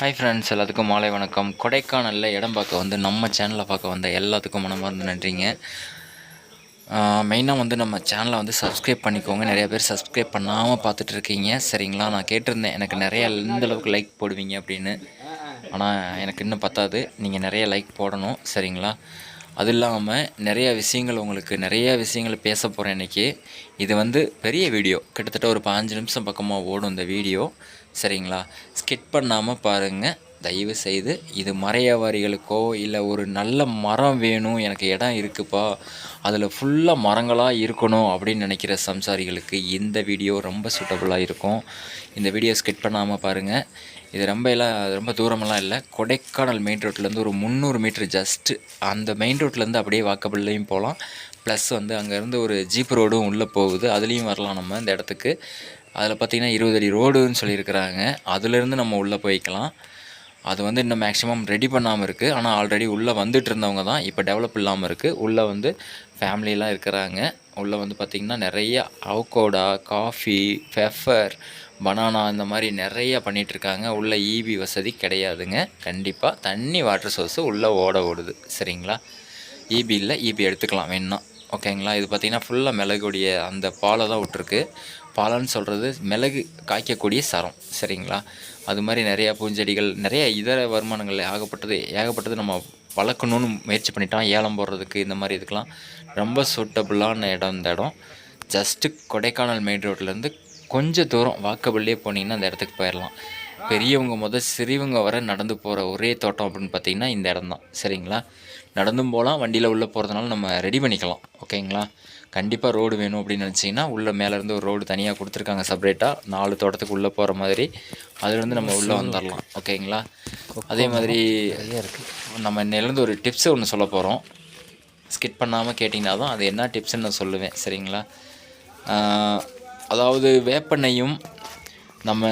Hi friends எல்லாத்துக்கும் மாலை வணக்கம். கொடைக்கானலில் இடம் பார்க்க வந்து நம்ம சேனலை பார்க்க வந்த எல்லாத்துக்கும் மனமார்ந்து நன்றிங்க. மெயினாக வந்து நம்ம சேனலை வந்து சப்ஸ்கிரைப் பண்ணிக்கோங்க. நிறைய பேர் சப்ஸ்கிரைப் பண்ணாமல் பார்த்துட்டு இருக்கீங்க சரிங்களா? நான் கேட்டிருந்தேன் எனக்கு நிறைய எந்த அளவுக்கு லைக் போடுவீங்க அப்படின்னு. ஆனால் எனக்கு இன்னும் பத்தாது. நீங்கள் நிறைய லைக் போடணும். சரிங்களா? அது இல்லாமல் நிறைய விஷயங்கள் உங்களுக்கு நிறைய விஷயங்கள் பேச போகிறேன் இன்றைக்கி இது வந்து பெரிய வீடியோ. கிட்டத்தட்ட ஒரு பாஞ்சு நிமிஷம் பக்கமாக ஓடும் இந்த வீடியோ. சரிங்களா? ஸ்கிட் பண்ணாமல் பாருங்கள் தயவு செய்து இது மறையவாரிகளுக்கோ இல்லை ஒரு நல்ல மரம் வேணும் எனக்கு இடம் இருக்குப்பா. அதில் ஃபுல்லாக மரங்களாக இருக்கணும் அப்படின்னு நினைக்கிற சம்சாரிகளுக்கு இந்த வீடியோ ரொம்ப சூட்டபுளாக இருக்கும். இந்த வீடியோ ஸ்கிட் பண்ணாமல் பாருங்கள் இது ரொம்ப எல்லாம் ரொம்ப தூரமெல்லாம் இல்லை. கொடைக்கானல் மெயின் ரோட்லேருந்து ஒரு முந்நூறு மீட்ரு ஜஸ்ட்டு அந்த மெயின் ரோட்லேருந்து அப்படியே வாக்கபிள்லேயும் போகலாம். ப்ளஸ் வந்து அங்கேருந்து ஒரு ஜீப் ரோடும் உள்ளே போகுது. அதுலேயும் வரலாம் நம்ம இந்த இடத்துக்கு. அதில் பார்த்திங்கன்னா இருபது அடி ரோடுன்னு சொல்லியிருக்கிறாங்க. அதுலேருந்து நம்ம உள்ளே போய்க்கலாம். அது வந்து இன்னும் மேக்ஸிமம் ரெடி பண்ணாமல் இருக்குது ஆனால் ஆல்ரெடி உள்ளே வந்துட்டு இருந்தவங்க தான் இப்போ டெவலப் இல்லாமல் இருக்குது உள்ளே வந்து ஃபேமிலியெலாம் இருக்கிறாங்க. உள்ளே வந்து பார்த்திங்கன்னா நிறைய அவகோடா காஃபி பெஃபர் பனானா இந்த மாதிரி நிறைய பண்ணிகிட்ருக்காங்க இருக்காங்க ஈபி வசதி கிடையாதுங்க. கண்டிப்பாக தண்ணி வாட்டர் சோர்ஸு உள்ளே ஓட ஓடுது. சரிங்களா? ஈபி இல்லை ஈபி எடுத்துக்கலாம் வேணும்னா. ஓகேங்களா இது பார்த்திங்கன்னா ஃபுல்லாக மிளகுடைய அந்த பாலை தான் விட்ருக்கு பாலன்னு சொல்கிறது மிளகு காய்க்கக்கூடிய சரம். சரிங்களா? அது மாதிரி நிறையா பூஞ்செடிகள் நிறைய இதர வருமானங்கள் ஏகப்பட்டது ஏகப்பட்டது நம்ம வளர்க்கணுன்னு முயற்சி பண்ணிட்டோம். ஏலம் போடுறதுக்கு இந்த மாதிரி இதுக்கெலாம் ரொம்ப சூட்டபுளான இடம் இந்த இடம். ஜஸ்ட்டு கொடைக்கானல் மெயின் ரோட்லேருந்து கொஞ்சம் தூரம் வாக்கபிள்லேயே போனீங்கன்னா அந்த இடத்துக்கு போயிடலாம் பெரியவங்க முதல் சிறியவங்க வர நடந்து போகிற ஒரே தோட்டம் அப்படின்னு பார்த்தீங்கன்னா இந்த இடம் தான் சரிங்களா? நடந்தும் போகலாம் வண்டியில் உள்ளே போகிறதுனால நம்ம ரெடி பண்ணிக்கலாம். ஓகேங்களா? கண்டிப்பாக ரோடு வேணும் அப்படின்னு நினச்சிங்கன்னா உள்ளே மேலேருந்து ஒரு ரோடு தனியாக கொடுத்துருக்காங்க செப்பரேட்டாக நாலு தோட்டத்துக்கு உள்ளே போகிற மாதிரி அதுலேருந்து நம்ம உள்ளே வந்துடலாம் ஓகேங்களா? அதே மாதிரி நம்ம இன்னையிலேருந்து ஒரு டிப்ஸ் ஒன்று சொல்ல போகிறோம் ஸ்கிட் பண்ணாமல் கேட்டிங்கன்னா தான் அது என்ன டிப்ஸ்ன்னு நான் சொல்லுவேன். சரிங்களா? அதாவது வேப்பெண்ணையும் நம்ம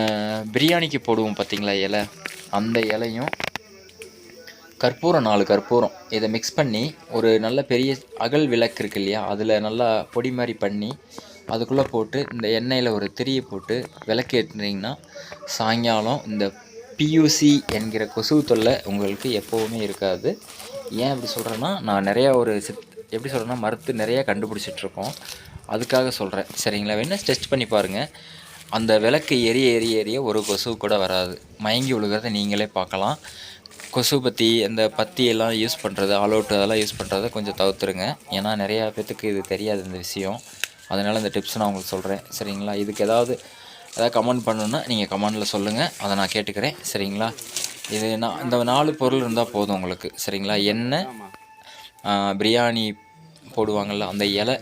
பிரியாணிக்கு போடுவோம் பார்த்தீங்களா இலை? அந்த இலையும் கற்பூரம் நாலு கற்பூரம். இதை மிக்ஸ் பண்ணி ஒரு நல்ல பெரிய அகல் விளக்கு இருக்கு இல்லையா? அதில் நல்லா பொடி மாதிரி பண்ணி அதுக்குள்ளே போட்டு இந்த எண்ணெயில் ஒரு திரியை போட்டு விளக்கு ஏற்றுனீங்கன்னா சாயங்காலம் இந்த பியூசி என்கிற கொசு தொல்லை உங்களுக்கு எப்போவுமே இருக்காது. ஏன் அப்படி சொல்கிறேன்னா நான் நிறையா ஒரு சித் எப்படி சொல்கிறேன்னா மருத்து நிறையா கண்டுபிடிச்சிட்ருக்கோம் அதுக்காக சொல்கிறேன் சரிங்களா? வேணால் டெஸ்ட் பண்ணி பாருங்கள் அந்த விளக்கு எரிய எரிய எரிய ஒரு கொசு கூட வராது. மயங்கி விழுகிறத நீங்களே பார்க்கலாம். கொசு பத்தி அந்த பத்தியெல்லாம் யூஸ் பண்ணுறது ஆல் அவுட் அதெல்லாம் யூஸ் பண்ணுறத கொஞ்சம் தவிர்த்துருங்க. ஏன்னா நிறையா பேத்துக்கு இது தெரியாது இந்த விஷயம். அதனால் இந்த டிப்ஸ் நான் உங்களுக்கு சொல்கிறேன் சரிங்களா? இதுக்கு ஏதாவது ஏதாவது கமெண்ட் பண்ணணுன்னா நீங்கள் கமெண்டில் சொல்லுங்கள் அதை நான் கேட்டுக்கிறேன். சரிங்களா? இது நான் இந்த நாலு பொருள் இருந்தால் போதும் உங்களுக்கு. சரிங்களா? எண்ணெய் பிரியாணி போடுவாங்கள்ல அந்த இலை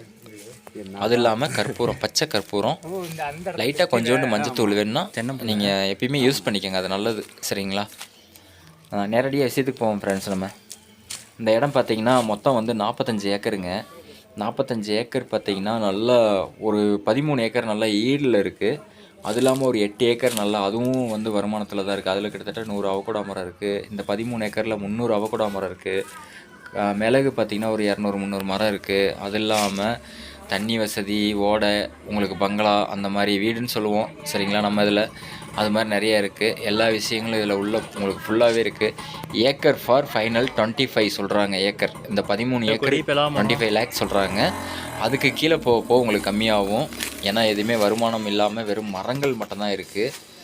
அது இல்லாமல் கற்பூரம் பச்சை கற்பூரம். லைட்டாக கொஞ்சோண்டு மஞ்சத்தூள் வேணும்னா நீங்கள் எப்பயுமே யூஸ் பண்ணிக்கோங்க அது நல்லது. சரிங்களா? நேரடியாக விஷயத்துக்கு போவோம் ஃப்ரெண்ட்ஸ் நம்ம. இந்த இடம் பார்த்தீங்கன்னா மொத்தம் வந்து நாற்பத்தஞ்சு ஏக்கருங்க. நாற்பத்தஞ்சு ஏக்கர் பார்த்தீங்கன்னா நல்லா ஒரு பதிமூணு ஏக்கர் நல்லா ஈடில் இருக்குது அது இல்லாமல் ஒரு எட்டு ஏக்கர் நல்லா அதுவும் வந்து வருமானத்தில் தான் இருக்குது அதில் கிட்டத்தட்ட நூறு அவகோடா மரம் இருக்குது இந்த பதிமூணு ஏக்கரில் முந்நூறு அவகோடா மரம் இருக்குது மிளகு பார்த்திங்கன்னா ஒரு இரநூறு முந்நூறு மரம் இருக்குது அது இல்லாமல் தண்ணி வசதி ஓடை உங்களுக்கு பங்களா அந்த மாதிரி வீடுன்னு சொல்லுவோம். சரிங்களா? நம்ம இதில் அது மாதிரி நிறைய இருக்குது எல்லா விஷயங்களும் இதில் உள்ள உங்களுக்கு ஃபுல்லாகவே இருக்குது acre for final twenty five சொல்கிறாங்க ஏக்கர். இந்த பதிமூணு ஏக்கர் டுவெண்ட்டி ஃபைவ் லேக்ஸ் சொல்கிறாங்க அதுக்கு கீழே போக போக உங்களுக்கு கம்மியாகும். ஏன்னா எதுவுமே வருமானம் இல்லாமல் வெறும் மரங்கள் மட்டும்தான் இருக்குது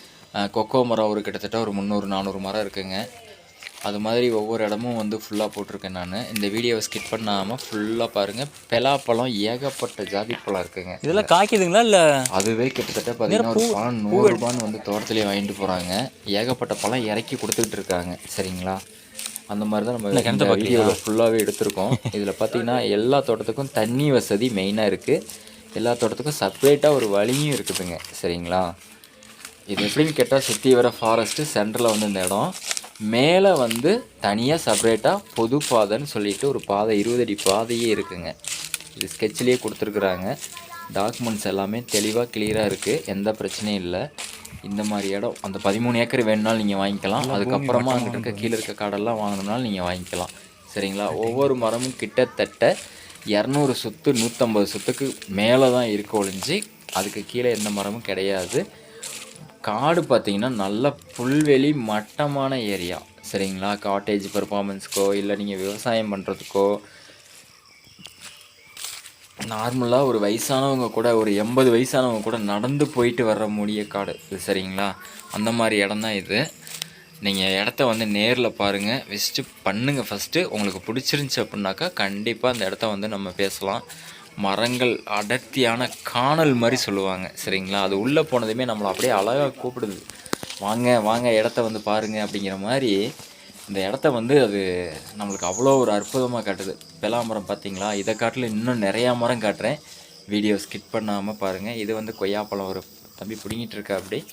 கொக்கோ மரம் ஒரு கிட்டத்தட்ட ஒரு முந்நூறு நானூறு மரம் இருக்குங்க. அது மாதிரி ஒவ்வொரு இடமும் வந்து ஃபுல்லாக போட்டிருக்கேன் நான். இந்த வீடியோவை ஸ்கிப் பண்ணாமல் ஃபுல்லாக பாருங்கள் பலாப்பழம் ஏகப்பட்ட ஜாதி பழம் இருக்குங்க. இதெல்லாம் காய்க்குதுங்களா இல்லை? அதுவே கிட்டத்தட்ட பார்த்தீங்கன்னா ஒரு பழம் நூறு ரூபான்னு வந்து தோட்டத்திலே வாங்கிட்டு போகிறாங்க ஏகப்பட்ட பழம் இறக்கி கொடுத்துக்கிட்டு இருக்காங்க. சரிங்களா? அந்த மாதிரி தான் நம்ம இந்த வீடியோவில் ஃபுல்லாகவே எடுத்திருக்கோம். இதில் பார்த்தீங்கன்னா எல்லா தோட்டத்துக்கும் தண்ணி வசதி மெயினாக இருக்குது எல்லா தோட்டத்துக்கும் செப்பரேட்டாக ஒரு வழியும் இருக்குதுங்க. சரிங்களா? இது எப்படின்னு கேட்டால் சுற்றி வர ஃபாரஸ்ட்டு சென்டரில் வந்து இந்த இடம். மேலே வந்து தனியாக செப்பரேட்டாக பொது பாதைன்னு சொல்லிட்டு ஒரு பாதை இருபது அடி பாதையே இருக்குங்க. இது ஸ்கெட்ச்லேயே கொடுத்துருக்குறாங்க. டாக்குமெண்ட்ஸ் எல்லாமே தெளிவாக கிளியராக இருக்குது எந்த பிரச்சனையும் இல்லை. இந்த மாதிரி இடம் அந்த பதிமூணு ஏக்கர் வேணுனாலும் நீங்கள் வாங்கிக்கலாம். அதுக்கப்புறமா அங்கிட்டு இருக்க கீழே இருக்க காடெல்லாம் வாங்கணும்னாலும் நீங்கள் வாங்கிக்கலாம். சரிங்களா? ஒவ்வொரு மரமும் கிட்டத்தட்ட இரநூறு சுத்து நூற்றம்பது சுத்துக்கு மேலே தான் இருக்க ஒழிஞ்சு அதுக்கு கீழே எந்த மரமும் கிடையாது. காடு பார்த்தீங்கன்னா நல்ல புல்வெளி மட்டமான ஏரியா. சரிங்களா? காட்டேஜ் பெர்ஃபார்மன்ஸ்க்கோ இல்லை நீங்கள் விவசாயம் பண்ணுறதுக்கோ நார்மலாக ஒரு வயசானவங்க கூட ஒரு எண்பது வயசானவங்க கூட நடந்து போயிட்டு வர முடிய காடு. இது சரிங்களா? அந்த மாதிரி இடம் தான் இது. நீங்கள் இடத்த வந்து நேரில் பாருங்கள் விசிட்டு பண்ணுங்கள் ஃபஸ்ட்டு உங்களுக்கு பிடிச்சிருந்துச்சி அப்படின்னாக்கா கண்டிப்பாக அந்த இடத்த வந்து நம்ம பேசலாம். மரங்கள் அடர்த்தியான காணல் மாதிரி சொல்லுவாங்க சரிங்களா? அது உள்ளே போனதுமே நம்மளை அப்படியே அழகாக கூப்பிடுது. வாங்க வாங்க இடத்த வந்து பாருங்க அப்படிங்கிற மாதிரி இந்த இடத்த வந்து அது நம்மளுக்கு அவ்வளோ ஒரு அற்புதமாக காட்டுது. பெலாமரம் பார்த்தீங்களா? இதை காட்டில் இன்னும் நிறையா மரம் காட்டுறேன். வீடியோ ஸ்கிப் பண்ணாமல் பாருங்கள் இது வந்து கொய்யாப்பழம் ஒரு தம்பி பிடுங்கிட்டு இருக்கா அப்படி.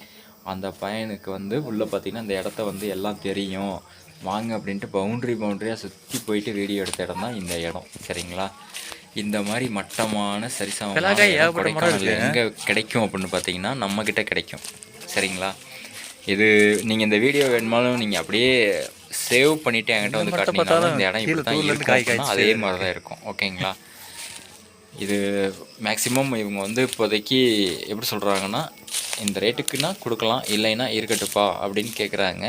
அந்த பையனுக்கு வந்து உள்ளே பார்த்தீங்கன்னா இந்த இடத்த வந்து எல்லாம் தெரியும். வாங்க அப்படின்ட்டு பவுண்ட்ரி பவுண்ட்ரியாக சுற்றி போயிட்டு வீடியோ எடுத்த இடம் தான் இந்த இடம் சரிங்களா? இந்த மாதிரி மட்டமான சரிசமமான இடம் கொடைக்கானல்ல எங்கே கிடைக்கும் அப்படின்னு பார்த்தீங்கன்னா நம்மக்கிட்ட கிடைக்கும். சரிங்களா? இது நீங்கள் இந்த வீடியோ வேணுமாலும் நீங்கள் அப்படியே சேவ் பண்ணிவிட்டு என்கிட்ட வந்து காட்டினீங்கன்னா இந்த இடம் இப்படி தான் இருக்கும் அதே மாதிரி தான் இருக்கும். ஓகேங்களா? இது மேக்ஸிமம் இவங்க வந்து இப்போதைக்கு எப்படி சொல்கிறாங்கன்னா இந்த ரேட்டுக்குன்னா கொடுக்கலாம் இல்லைன்னா இருக்கட்டுப்பா அப்படின்னு கேட்குறாங்க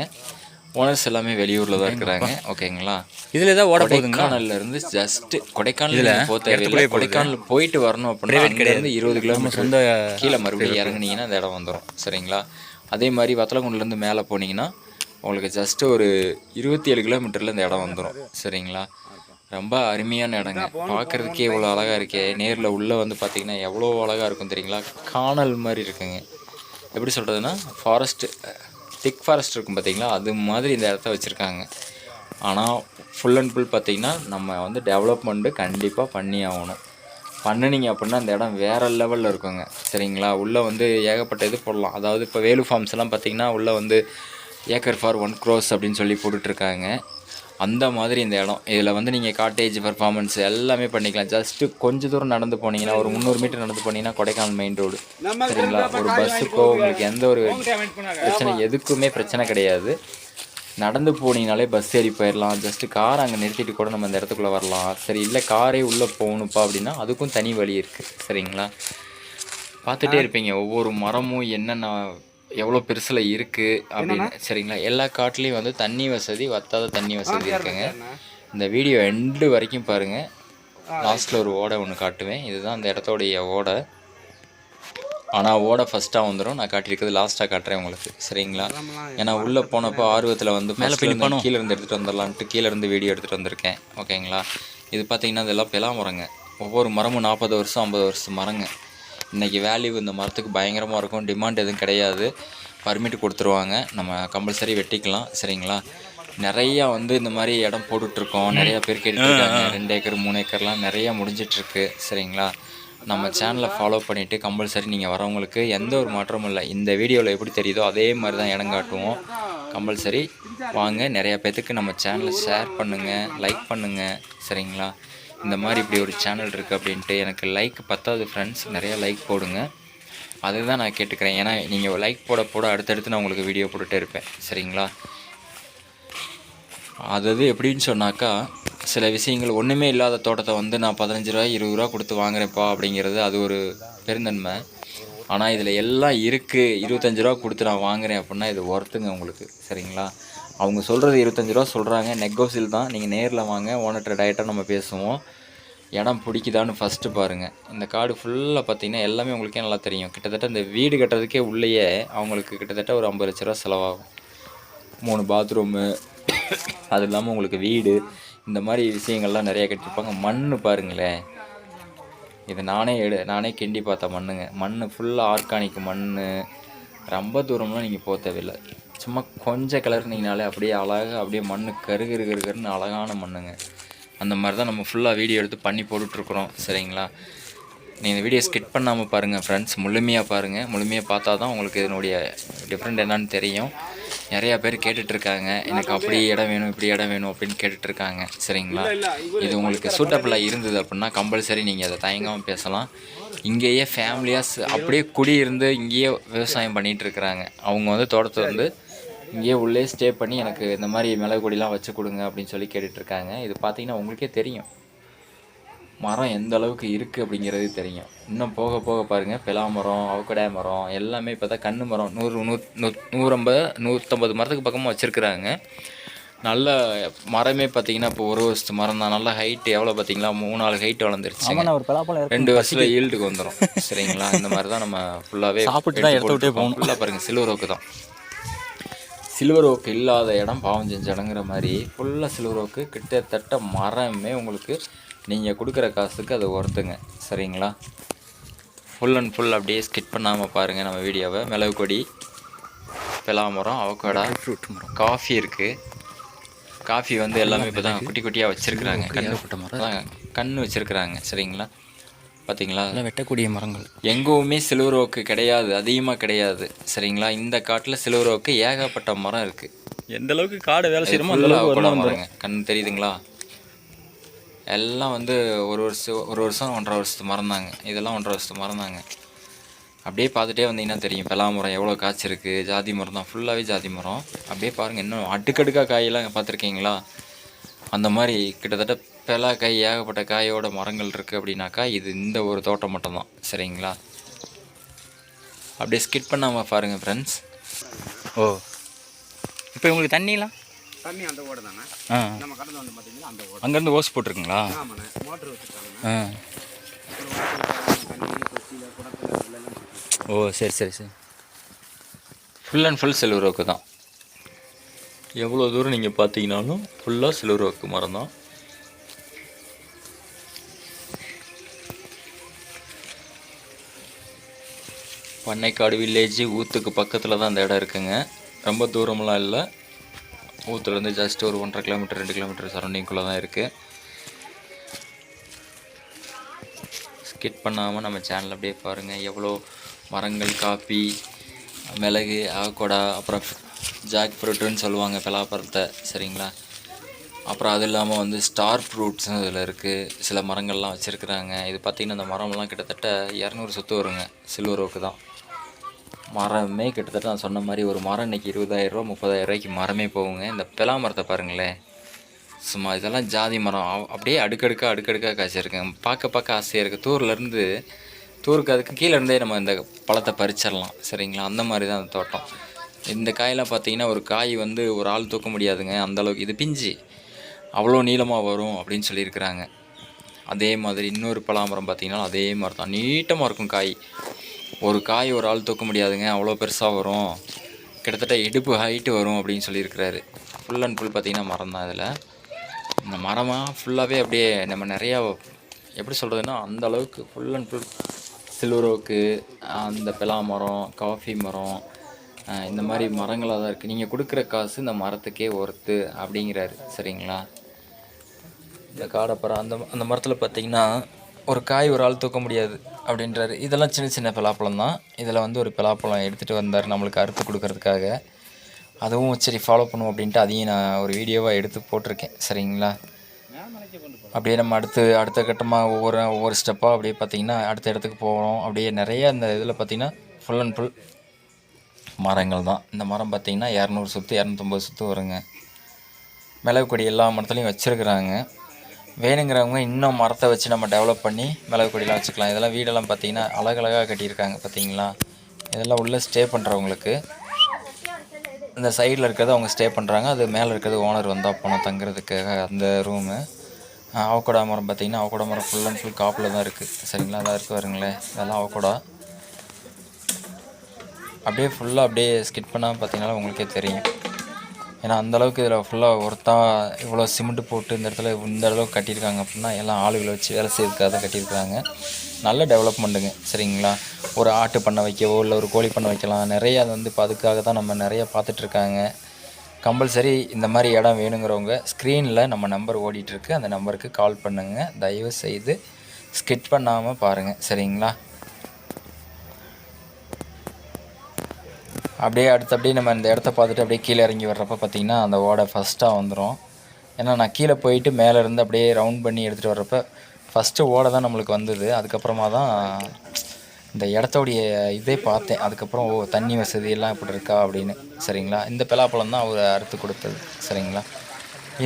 ஓனர்ஸ் எல்லாமே வெளியூரில் தான் இருக்கிறாங்க. ஓகேங்களா? இதில் ஏதாவது ஓட கொடைக்கானல்ல இருந்து ஜஸ்ட் கொடைக்கானல் போக கொடைக்கானல் போயிட்டு வரணும் அப்படின்னா அங்கேருந்து இருபது கிலோமீட்டர் சொந்த கீழே மறுபடியும் இறங்குனீங்கன்னா அந்த இடம் வந்துடும் சரிங்களா? அதே மாதிரி வத்தலகுண்டுலேருந்து மேலே போனீங்கன்னா உங்களுக்கு ஜஸ்ட் ஒரு இருபத்தி ஏழு கிலோமீட்டரில் இந்த இடம் வந்துடும் சரிங்களா? ரொம்ப அருமையான இடங்க. பார்க்குறதுக்கே இவ்வளோ அழகாக இருக்கே. நேரில் உள்ளே வந்து பார்த்தீங்கன்னா எவ்வளோ அழகாக இருக்கும் தெரியுங்களா? காணல் மாதிரி இருக்குங்க. எப்படி சொல்கிறதுனா ஃபாரஸ்ட்டு திக் ஃபாரஸ்ட் இருக்கும் பார்த்திங்களா அது மாதிரி இந்த இடத்த வச்சுருக்காங்க. ஆனால் ஃபுல் அண்ட் ஃபுல் பார்த்தீங்கன்னா நம்ம வந்து டெவலப்மெண்ட்டு கண்டிப்பாக பண்ணி ஆகணும். பண்ணுனீங்க அப்படின்னா அந்த இடம் வேறு லெவலில் இருக்குங்க. சரிங்களா? உள்ளே வந்து ஏகப்பட்ட இது போடலாம். அதாவது இப்போ வேலு ஃபார்ம்ஸ் எல்லாம் பார்த்தீங்கன்னா உள்ளே வந்து ஏக்கர் ஃபார் ஒன் க்ரோஸ் அப்படின்னு சொல்லி போட்டுட்ருக்காங்க அந்த மாதிரி இந்த இடம். இதில் வந்து நீங்கள் காட்டேஜ் பர்ஃபார்மன்ஸ் எல்லாமே பண்ணிக்கலாம். ஜஸ்ட்டு கொஞ்ச தூரம் நடந்து போனீங்கன்னா ஒரு முந்நூறு மீட்டர் நடந்து போனீங்கன்னா கொடைக்கானல் மெயின் ரோடு சரிங்களா? ஒரு பஸ்ஸுக்கோ உங்களுக்கு எந்த ஒரு பிரச்சனை எதுக்குமே பிரச்சனை கிடையாது. நடந்து போனீங்கனாலே பஸ் ஏறி போயிடலாம் ஜஸ்ட்டு கார் அங்கே நிறுத்திட்டு கூட நம்ம அந்த இடத்துக்குள்ளே வரலாம். சரி இல்லை காரே உள்ளே போகணுப்பா அப்படின்னா அதுக்கும் தனி வழி இருக்குது சரிங்களா? பார்த்துட்டே இருப்பீங்க. ஒவ்வொரு மரமும் என்னென்ன எவ்வளோ பெருசில் இருக்குது அப்படின்னு. சரிங்களா? எல்லா காட்டுலேயும் வந்து தண்ணி வசதி வத்தாத தண்ணி வசதி இருக்குங்க. இந்த வீடியோ எண்டு வரைக்கும் பாருங்கள் லாஸ்ட்டில் ஒரு ஓடை ஒன்று காட்டுவேன். இதுதான் அந்த இடத்தோடைய ஓடை. ஆனால் ஓடை ஃபஸ்ட்டாக வந்துடும் நான் காட்டியிருக்கிறது லாஸ்ட்டாக காட்டுறேன் உங்களுக்கு. சரிங்களா? ஏன்னா உள்ளே போனப்போ ஆர்வத்தில் வந்து மேலே கீழே இருந்து எடுத்துகிட்டு வந்துடலான்ட்டு கீழே இருந்து வீடியோ எடுத்துகிட்டு வந்திருக்கேன். ஓகேங்களா இது பார்த்தீங்கன்னா இதெல்லாம் பெலா மரங்க. ஒவ்வொரு மரமும் நாற்பது வருஷம் ஐம்பது வருஷம் மரங்க. இன்றைக்கி வேல்யூ இந்த மரத்துக்கு பயங்கரமாக இருக்கும். டிமாண்ட் எதுவும் கிடையாது. பர்மிட் கொடுத்துருவாங்க. நம்ம கம்பல்சரி வெட்டிக்கலாம். சரிங்களா? நிறையா வந்து இந்த மாதிரி இடம் போட்டுட்ருக்கோம். நிறையா பேர் கேட்டுருக்காங்க ரெண்டு ஏக்கர் மூணு ஏக்கர்லாம் நிறையா முடிஞ்சிட்ருக்கு. சரிங்களா? நம்ம சேனலை ஃபாலோ பண்ணிவிட்டு கம்பல்சரி நீங்கள் வரவங்களுக்கு எந்த ஒரு மாற்றமும் இல்லை. இந்த வீடியோவில் எப்படி தெரியுதோ அதே மாதிரி தான் இடம் காட்டுவோம். கம்பல்சரி வாங்க. நிறையா பேர்த்துக்கு நம்ம சேனலை ஷேர் பண்ணுங்கள் லைக் பண்ணுங்கள் சரிங்களா? இந்த மாதிரி இப்படி ஒரு சேனல் இருக்குது அப்படின்ட்டு எனக்கு லைக் பத்தாவது ஃப்ரெண்ட்ஸ் நிறையா லைக் போடுங்க. அதுதான் நான் கேட்டுக்கிறேன். ஏன்னா நீங்கள் லைக் போட போட அடுத்தடுத்து நான் உங்களுக்கு வீடியோ போட்டுகிட்டே இருப்பேன். சரிங்களா? அதாவது எப்படின்னு சொன்னாக்கா சில விஷயங்கள் ஒன்றுமே இல்லாத தோட்டத்தை வந்து நான் பதினஞ்சு ரூபாய் இருபது ரூபா கொடுத்து வாங்குறேன்ப்பா அப்படிங்கிறது அது ஒரு பெருந்தன்மை. ஆனால் இதில் எல்லாம் இருக்குது இருபத்தஞ்சு ரூபா கொடுத்து நான் வாங்குறேன் அப்படின்னா இது ஒர்த்துங்க உங்களுக்கு. சரிங்களா? அவங்க சொல்கிறது இருபத்தஞ்சி ரூபா சொல்கிறாங்க நெக்கோசில் தான். நீங்கள் நேரில் வாங்க ஓனர்கிட்ட டயட்டாக நம்ம பேசுவோம். இடம் பிடிக்குதான்னு ஃபஸ்ட்டு பாருங்கள் இந்த காடு ஃபுல்லாக பார்த்தீங்கன்னா எல்லாமே உங்களுக்கே நல்லா தெரியும். கிட்டத்தட்ட இந்த வீடு கட்டுறதுக்கே உள்ளேயே அவங்களுக்கு கிட்டத்தட்ட ஒரு ஐம்பது லட்ச ரூபா செலவாகும். மூணு பாத்ரூமு அது இல்லாமல் உங்களுக்கு வீடு இந்த மாதிரி விஷயங்கள்லாம் நிறையா கட்டியிருப்பாங்க. மண் பாருங்களேன். இது நானே எடு நானே கிண்டி பார்த்த மண்ணுங்க. மண் ஃபுல்லாக ஆர்கானிக் மண் ரொம்ப தூரம்லாம் நீங்கள் போக தேவையில்லை. சும்மா கொஞ்சம் கிளறுனீங்கனாலே அப்படியே அழகாக அப்படியே மண் கரு கரு கரு கருன்னு அழகான மண்ணுங்க. அந்த மாதிரி தான் நம்ம ஃபுல்லாக வீடியோ எடுத்து பண்ணி போட்டுட்ருக்குறோம் சரிங்களா? நீங்கள் இந்த வீடியோ ஸ்கிட் பண்ணாமல் பாருங்கள் ஃப்ரெண்ட்ஸ் முழுமையாக பாருங்கள் முழுமையாக பார்த்தா தான் உங்களுக்கு இதனுடைய டிஃப்ரெண்ட் என்னன்னு தெரியும். நிறையா பேர் கேட்டுட்ருக்காங்க எனக்கு அப்படி இடம் வேணும் இப்படி இடம் வேணும் அப்படின்னு கேட்டுட்ருக்காங்க சரிங்களா? இது உங்களுக்கு சூட்டபிளாக இருந்தது அப்படின்னா கம்பல்சரி நீங்கள் அதை தயங்காமல் பேசலாம். இங்கேயே ஃபேமிலியாக அப்படியே குடியிருந்து இங்கேயே விவசாயம் பண்ணிகிட்டு இருக்கிறாங்க அவங்க வந்து தோட்டத்தை வந்து இங்கேயே உள்ளே ஸ்டே பண்ணி எனக்கு இந்த மாதிரி மிளகு கொடிலாம் வச்சு கொடுங்க அப்படின்னு சொல்லி கேட்டுட்ருக்காங்க. இது பார்த்தீங்கன்னா உங்களுக்கே தெரியும். மரம் எந்த அளவுக்கு இருக்குது அப்படிங்கிறது தெரியும். இன்னும் போக போக பாருங்கள் பெலா மரம் அவக்கடா மரம் எல்லாமே இப்போ தான் கன்று மரம். நூறு நூ நூ நூற்றம்பது நூற்றம்பது மரத்துக்கு பக்கமாக வச்சுருக்குறாங்க. நல்ல மரமே பார்த்தீங்கன்னா இப்போ ஒரு வருஷத்து மரம் தான். நல்ல ஹைட் எவ்வளோ பார்த்தீங்களா? மூணு நாலு ஹைட் வளர்ந்துருச்சு. ரெண்டு வருஷத்துல ஈல்டுக்கு வந்துடும் சரிங்களா? இந்த மாதிரி தான் நம்ம ஃபுல்லாகவே சாப்பிட்டு தான் விட்டே போகணும். ஃபுல்லாக பாருங்கள் சில்வர் ஓக்கு தான். சில்வர் ஓக்கு இல்லாத இடம் பாவம் செஞ்ச இடங்கிற மாதிரி ஃபுல்லாக சில்வர் ஓக்கு கிட்டத்தட்ட மரமே உங்களுக்கு நீங்கள் கொடுக்குற காசுக்கு அது ஒர்த்துங்க சரிங்களா? ஃபுல் அண்ட் ஃபுல் அப்படியே ஸ்கிட் பண்ணாமல் பாருங்கள் நம்ம வீடியோவை. மிளகு கொடி பெலாமரம் அவக்காடா ஃப்ரூட் மரம். காஃபி இருக்குது காஃபி வந்து எல்லாமே இப்போ தான் குட்டி குட்டியாக வச்சுருக்குறாங்க. கண்ணு கண்ணு வச்சுருக்குறாங்க. சரிங்களா? பார்த்தீங்களா எல்லாம் வெட்டக்கூடிய மரங்கள். எங்கேவுமே சில்வர் ஓக்கு கிடையாது அதிகமாக கிடையாது. சரிங்களா? இந்த காட்டில் சில்வர் ஓக்கு ஏகப்பட்ட மரம் இருக்குது எந்த அளவுக்கு காடு வேலை செய்யணுமோ அந்த அளவுக்கு கண் தெரியுதுங்களா? எல்லாம் வந்து ஒரு வருஷம் ஒரு வருஷம் ஒன்றரை வருஷத்து மரம் தாங்க. இதெல்லாம் ஒன்றரை வருஷத்து மரம் தாங்க. அப்படியே பார்த்துட்டே வந்தீங்கன்னா தெரியும். பெலா மரம் எவ்வளோ காய்ச்சிருக்கு ஜாதி மரம் தான். ஃபுல்லாகவே ஜாதி மரம். அப்படியே பாருங்கள் இன்னும் அடுக்கடுக்காக காயெல்லாம் பார்த்துருக்கீங்களா? அந்த மாதிரி கிட்டத்தட்ட பெலா காய் ஏகப்பட்ட காயோட மரங்கள் இருக்குது அப்படின்னாக்கா இது இந்த ஒரு தோட்டம் மட்டும்தான். சரிங்களா? அப்படியே ஸ்கிட் பண்ணாமல் பாருங்கள் ஃப்ரெண்ட்ஸ் ஓ. இப்போ உங்களுக்கு தண்ணிலாம் தண்ணி அந்த ஓடை தானே? ஆ. நம்ம கடந்து வந்து பார்த்தீங்கன்னா அந்த ஓடை. அங்கேருந்து ஓஸ் போட்டிருக்குங்களா? ஆமாண்ணே. வச்சுருக்காங்க ஓ சரி சரி சரி. Full and full silver oak தான். எவ்வளோ தூரம் நீங்கள் பார்த்தீங்கனாலும் ஃபுல்லாக சில்வர் ஓக்கு மரம் தான் பண்ணைக்காடு வில்லேஜ் ஊத்துக்கு பக்கத்தில் தான் அந்த இடம் இருக்குங்க. ரொம்ப தூரமெலாம் இல்லை. ஊத்துலேருந்து ஜஸ்ட் ஒரு ஒன்றரை கிலோமீட்டர் ரெண்டு கிலோமீட்டர் சரௌண்டிங்குள்ளே தான் இருக்குது ஸ்கிட் பண்ணாமல் நம்ம சேனல் அப்படியே பாருங்கள் எவ்வளோ மரங்கள் காப்பி மிளகு ஆக்கோடா அப்புறம் ஜாக் ஃப்ரூட்டுன்னு சொல்லுவாங்க பலாப்பழத்தை சரிங்களா? அப்புறம் அது இல்லாமல் வந்து ஸ்டார் ஃப்ரூட்ஸும் இதில் இருக்குது சில மரங்கள்லாம் வச்சுருக்குறாங்க. இது பார்த்திங்கன்னா இந்த மரம்லாம் கிட்டத்தட்ட இரநூறு சொத்து வருங்க. சில்வர் ஓக்கு தான். மரமே கிட்டத்தட்ட நான் சொன்ன மாதிரி ஒரு மரம் இன்றைக்கி இருபதாயிரரூவா முப்பதாயிரம் ரூபாய்க்கு மரமே போகுங்க. இந்த பெலா மரத்தை பாருங்களேன் சும்மா இதெல்லாம் ஜாதி மரம். அப்படியே அடுக்கடுக்கா அடுக்கடுக்காக காய்ச்சிருக்கேன் பார்க்க பார்க்க ஆசையாக இருக்குது தூர்லேருந்து தூருக்கு அதுக்கு கீழே இருந்தே நம்ம இந்த பழத்தை பறிச்சிடலாம். சரிங்களா? அந்த மாதிரி தான் அந்த தோட்டம். இந்த காயெல்லாம் பார்த்தீங்கன்னா ஒரு காய் வந்து ஒரு ஆள் தூக்க முடியாதுங்க. அந்தளவுக்கு இது பிஞ்சு அவ்வளோ நீளமாக வரும் அப்படின்னு சொல்லியிருக்கிறாங்க. அதே மாதிரி இன்னொரு பலாமரம் பார்த்தீங்கன்னா அதே மாதிரி தான். நீட்டமாக இருக்கும் காய். ஒரு காய் ஒரு ஆள் தூக்க முடியாதுங்க. அவ்வளோ பெருசாக வரும். கிட்டத்தட்ட இடுப்பு ஹைட்டு வரும் அப்படின்னு சொல்லியிருக்கிறாரு. ஃபுல் அண்ட் ஃபுல் பார்த்தீங்கன்னா மரம் தான் இதில். இந்த மரமாக ஃபுல்லாகவே அப்படியே நம்ம நிறையா எப்படி சொல்கிறதுன்னா அந்த அளவுக்கு full and full silver oak அந்த பெலா மரம் காஃபி மரம் இந்த மாதிரி மரங்களாக தான் இருக்குது நீங்கள் கொடுக்குற காசு இந்த மரத்துக்கே ஒர்த்து அப்படிங்கிறாரு. சரிங்களா? இந்த காடப்பறம் அந்த அந்த மரத்தில் பார்த்தீங்கன்னா ஒரு காய் ஒரு ஆள் தூக்க முடியாது அப்படின்றாரு. இதெல்லாம் சின்ன சின்ன பலாப்பழம் தான். இதில் வந்து ஒரு பலாப்பழம் எடுத்துகிட்டு வந்தார் நம்மளுக்கு அறுத்து கொடுக்கறதுக்காக. அதுவும் சரி ஃபாலோ பண்ணுவோம் அப்படின்ட்டு அதையும் நான் ஒரு வீடியோவாக எடுத்து போட்டிருக்கேன். சரிங்களா? அப்படியே நம்ம அடுத்து அடுத்த கட்டமாக ஒவ்வொரு ஒவ்வொரு ஸ்டெப்பாக அப்படியே பார்த்திங்கன்னா அடுத்த இடத்துக்கு போகிறோம் அப்படியே நிறைய அந்த இதில் பார்த்தீங்கன்னா ஃபுல் அண்ட் ஃபுல் மரங்கள் தான். இந்த மரம் பார்த்திங்கன்னா இரநூறு சுற்று இரநூத்தொம்பது சுற்று வருங்க. மிளகு கொடி எல்லா மரத்துலையும் வச்சுருக்குறாங்க. வேணுங்கிறவங்க இன்னும் மரத்தை வச்சு நம்ம டெவலப் பண்ணி மிளகு கொடியெலாம் வச்சுக்கலாம். இதெல்லாம் வீடெல்லாம் பார்த்தீங்கன்னா அழகழகாக கட்டியிருக்காங்க பார்த்தீங்களா? இதெல்லாம் உள்ளே ஸ்டே பண்ணுறவங்களுக்கு இந்த சைடில் இருக்கிறது அவங்க ஸ்டே பண்ணுறாங்க அது மேலே இருக்கிறது ஓனர் வந்தால் போனால் தங்குறதுக்காக அந்த ரூமு அவக்கோடா மரம் பார்த்தீங்கன்னா அவக்கோடா மரம் ஃபுல் அண்ட் ஃபுல் காப்பில் தான் இருக்குது சரிங்களா? அதான் இருக்குது வருங்களேன் இதெல்லாம் அவக்கோடா அப்படியே ஃபுல்லாக அப்படியே ஸ்கிட் பண்ணால் பார்த்தீங்கன்னா உங்களுக்கே தெரியும். ஏன்னா அந்த அளவுக்கு இதில் ஃபுல்லாக ஒருத்தா இவ்வளோ சிமெண்ட் போட்டு இந்த இடத்துல இந்த அளவுக்கு கட்டியிருக்காங்க அப்படின்னா எல்லாம் ஆளுகளை வச்சு வேலை செய்யறதுக்காக தான் கட்டியிருக்காங்க நல்ல டெவலப்மெண்ட்டுங்க சரிங்களா? ஒரு ஆட்டு பண்ணை வைக்கவோ இல்லை ஒரு கோழி பண்ணை வைக்கலாம். நிறைய அது வந்து இப்போ அதுக்காக தான் நம்ம நிறைய பார்த்துட்ருக்காங்க. கம்பல்சரி இந்த மாதிரி இடம் வேணுங்கிறவங்க ஸ்க்ரீனில் நம்ம நம்பர் ஓடிட்டுருக்கு. அந்த நம்பருக்கு கால் பண்ணுங்கள் தயவு செய்து ஸ்கிட் பண்ணாமல் பாருங்கள் சரிங்களா? அப்படியே அடுத்து அப்படியே நம்ம இந்த இடத்த பார்த்துட்டு அப்படியே கீழே இறங்கி வர்றப்ப பார்த்தீங்கன்னா அந்த ஓடை ஃபஸ்ட்டாக வந்துடும் ஏன்னா நான் கீழே போயிட்டு மேலே இருந்து அப்படியே ரவுண்ட் பண்ணி எடுத்துகிட்டு வர்றப்ப ஃபஸ்ட்டு ஓடை தான் நம்மளுக்கு வந்தது. அதுக்கப்புறமா தான் இந்த இடத்தோடைய இதே பார்த்தேன். அதுக்கப்புறம் ஓ தண்ணி வசதி எல்லாம் இப்படி இருக்கா? அப்படின்னு. சரிங்களா? இந்த பலாப்பழம் தான் அவர் அறுத்து கொடுத்தது. சரிங்களா?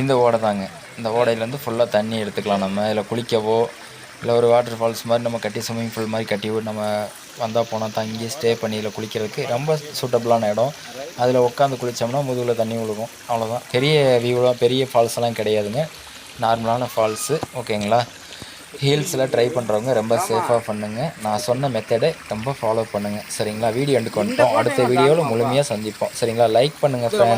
இந்த ஓடை தாங்க. இந்த ஓடையிலேருந்து ஃபுல்லாக தண்ணி எடுத்துக்கலாம் நம்ம. இதில் குளிக்கவோ இல்லை ஒரு வாட்டர் ஃபால்ஸ் மாதிரி நம்ம கட்டி ஸ்விம்மிங் பூல் மாதிரி கட்டி நம்ம வந்தால் போனால் தங்கி ஸ்டே பண்ணி இதில் குளிக்கிறதுக்கு ரொம்ப சூட்டபுளான இடம். அதில் உட்காந்து குளித்தோம்னா முதுகில் தண்ணி விழுகும். அவ்வளோதான் பெரிய வியூலாம் பெரிய ஃபால்ஸ் எல்லாம் கிடையாதுங்க. நார்மலான ஃபால்ஸு ஓகேங்களா ஹீல்ஸில் ட்ரை பண்ணுறவங்க ரொம்ப சேஃபாக பண்ணுங்கள் நான் சொன்ன மெத்தடை ரொம்ப ஃபாலோ பண்ணுங்கள் சரிங்களா? வீடியோ எடுத்து வந்துட்டோம். அடுத்த வீடியோவில் முழுமையாக சந்திப்போம். சரிங்களா? லைக் பண்ணுங்கள் ஃப்ரெண்ட்ஸ்